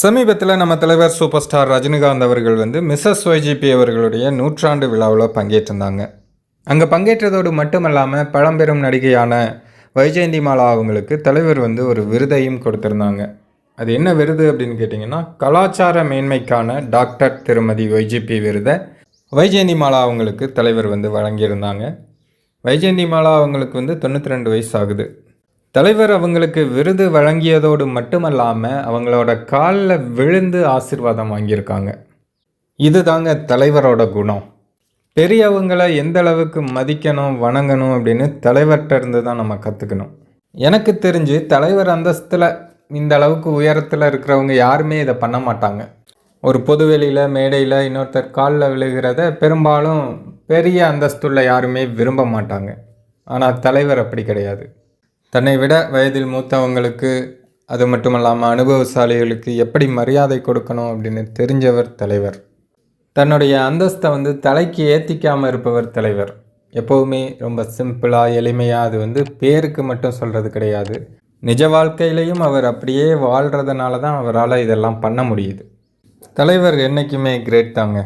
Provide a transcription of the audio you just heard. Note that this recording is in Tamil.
சமீபத்தில் நம்ம தலைவர் சூப்பர் ஸ்டார் ரஜினிகாந்த் அவர்கள் வந்து மிஸ்ஸஸ் ஒய்ஜிபி அவர்களுடைய நூற்றாண்டு விழாவில் பங்கேற்றிருந்தாங்க. அங்கே பங்கேற்றதோடு மட்டுமல்லாமல் பழம்பெரும் நடிகையான வைஜெயந்தி மாலா அவங்களுக்கு தலைவர் வந்து ஒரு விருதையும் கொடுத்துருந்தாங்க. அது என்ன விருது அப்படின்னு கேட்டிங்கன்னா கலாச்சார மேன்மைக்கான டாக்டர் திருமதி வைஜிபி விருதை வைஜெயந்தி மாலா அவங்களுக்கு தலைவர் வந்து வழங்கியிருந்தாங்க. வைஜெயந்தி மாலா அவங்களுக்கு வந்து தொண்ணூற்றி ரெண்டு வயசு ஆகுது. தலைவர் அவங்களுக்கு விருது வழங்கியதோடு மட்டுமல்லாமல் அவங்களோட காலில் விழுந்து ஆசீர்வாதம் வாங்கியிருக்காங்க. இதுதாங்க தலைவரோட குணம். பெரியவங்களை எந்த அளவுக்கு மதிக்கணும் வணங்கணும் அப்படின்னு தலைவர்கிட்ட இருந்து தான் நம்ம கற்றுக்கணும் எனக்கு தெரிஞ்சு தலைவர் அந்தஸ்தில் இந்த அளவுக்கு உயரத்தில் இருக்கிறவங்க யாருமே இதை பண்ண மாட்டாங்க. ஒரு பொதுவெளியில் மேடையில் இன்னொருத்தர் காலில் விழுகிறத பெரும்பாலும் பெரிய அந்தஸ்துள்ள யாருமே விரும்ப மாட்டாங்க. ஆனால் தலைவர் அப்படி கிடையாது. தன்னை விட வயதில் மூத்தவங்களுக்கு அது மட்டும் இல்லாமல் அனுபவசாலிகளுக்கு எப்படி மரியாதை கொடுக்கணும் அப்படின்னு தெரிஞ்சவர் தலைவர். தன்னுடைய அந்தஸ்தை வந்து தலைக்கு ஏற்றிக்காமல் இருப்பவர் தலைவர். எப்போவுமே ரொம்ப சிம்பிளாக எளிமையாக அது வந்து பேருக்கு மட்டும் சொல்கிறது கிடையாது. நிஜ வாழ்க்கையிலையும் அவர் அப்படியே வாழ்கிறதுனால தான் அவரால் இதெல்லாம் பண்ண முடியுது. தலைவர் என்றைக்குமே கிரேட் தாங்க.